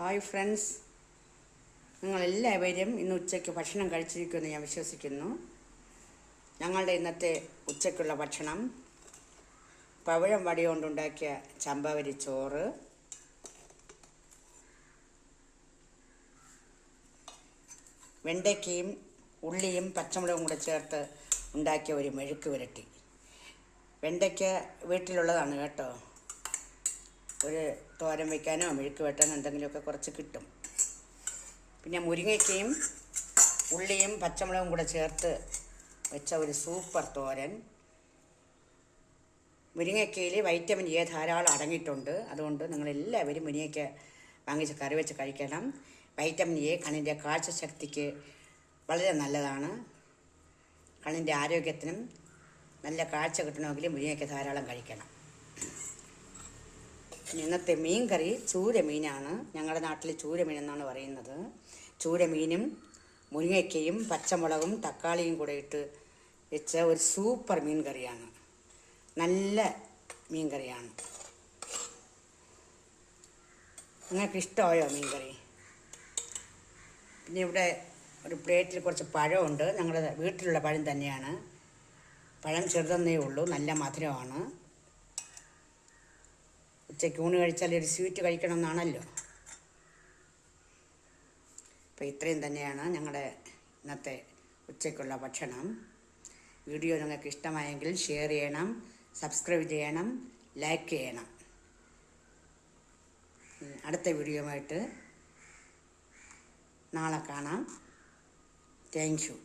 Hi friends നിങ്ങളെല്ലാവരും ഇന്ന് ഉച്ചയ്ക്ക് ഭക്ഷണം കഴിച്ചിരിക്കുമെന്ന് ഞാൻ വിശ്വസിക്കുന്നു. ഞങ്ങളുടെ ഇന്നത്തെ ഉച്ചയ്ക്കുള്ള ഭക്ഷണം പവിഴം വടി കൊണ്ടുണ്ടാക്കിയ ചമ്പവരി ചോറ്. വെണ്ടയ്ക്കയും ഉള്ളിയും പച്ചമുളകും കൂടെ ചേർത്ത് ഉണ്ടാക്കിയ ഒരു മെഴുക്ക് പുരട്ടി. വെണ്ടയ്ക്ക വീട്ടിലുള്ളതാണ് കേട്ടോ. ഒരു തോരൻ വയ്ക്കാനോ മെഴുക്ക് വെട്ടാനോ എന്തെങ്കിലുമൊക്കെ കുറച്ച് കിട്ടും. പിന്നെ മുരിങ്ങയ്ക്കയും ഉള്ളിയും പച്ചമുളകും കൂടെ ചേർത്ത് വെച്ച ഒരു സൂപ്പർ തോരൻ. മുരിങ്ങയ്ക്കയിൽ വൈറ്റമിൻ എ ധാരാളം അടങ്ങിയിട്ടുണ്ട്. അതുകൊണ്ട് നിങ്ങളെല്ലാവരും മുരിങ്ങയ്ക്ക വാങ്ങിച്ച് കറി വെച്ച് കഴിക്കണം. വൈറ്റമിൻ എ കണ്ണിന്റെ കാഴ്ചശക്തിക്ക് വളരെ നല്ലതാണ്. കണ്ണിന്റെ ആരോഗ്യത്തിനും നല്ല കാഴ്ച കിട്ടണമെങ്കിൽ മുരിങ്ങയ്ക്ക ധാരാളം കഴിക്കണം. ഇന്നത്തെ മീൻ കറി ചൂരമീനാണ്. ഞങ്ങളുടെ നാട്ടിൽ ചൂരമീൻ എന്നാണ് പറയുന്നത്. ചൂരമീനും മുരിങ്ങയ്ക്കയും പച്ചമുളകും തക്കാളിയും കൂടെ ഇട്ട് വെച്ച ഒരു സൂപ്പർ മീൻ കറിയാണ് നല്ല മീൻ കറിയാണ് നിങ്ങൾക്ക് ഇഷ്ടമായോ മീൻ കറി പിന്നെ ഇവിടെ ഒരു പ്ലേറ്റിൽ കുറച്ച് പഴമുണ്ട്. ഞങ്ങളുടെ വീട്ടിലുള്ള പഴം തന്നെയാണ്. പഴം ചെറുതെന്നേ ഉള്ളൂ. നല്ല മധുരമാണ്. ഉച്ചയ്ക്ക് ഊണ് കഴിച്ചാൽ ഒരു സ്വീറ്റ് കഴിക്കണം എന്നാണല്ലോ അപ്പോൾ ഇത്രയും തന്നെയാണ് ഞങ്ങളുടെ ഇന്നത്തെ ഉച്ചയ്ക്കുള്ള ഭക്ഷണം. വീഡിയോ നിങ്ങൾക്ക് ഇഷ്ടമായെങ്കിൽ ഷെയർ ചെയ്യണം സബ്സ്ക്രൈബ് ചെയ്യണം ലൈക്ക് ചെയ്യണം. അടുത്ത വീഡിയോ ആയിട്ട് നാളെ കാണാം. Thank you.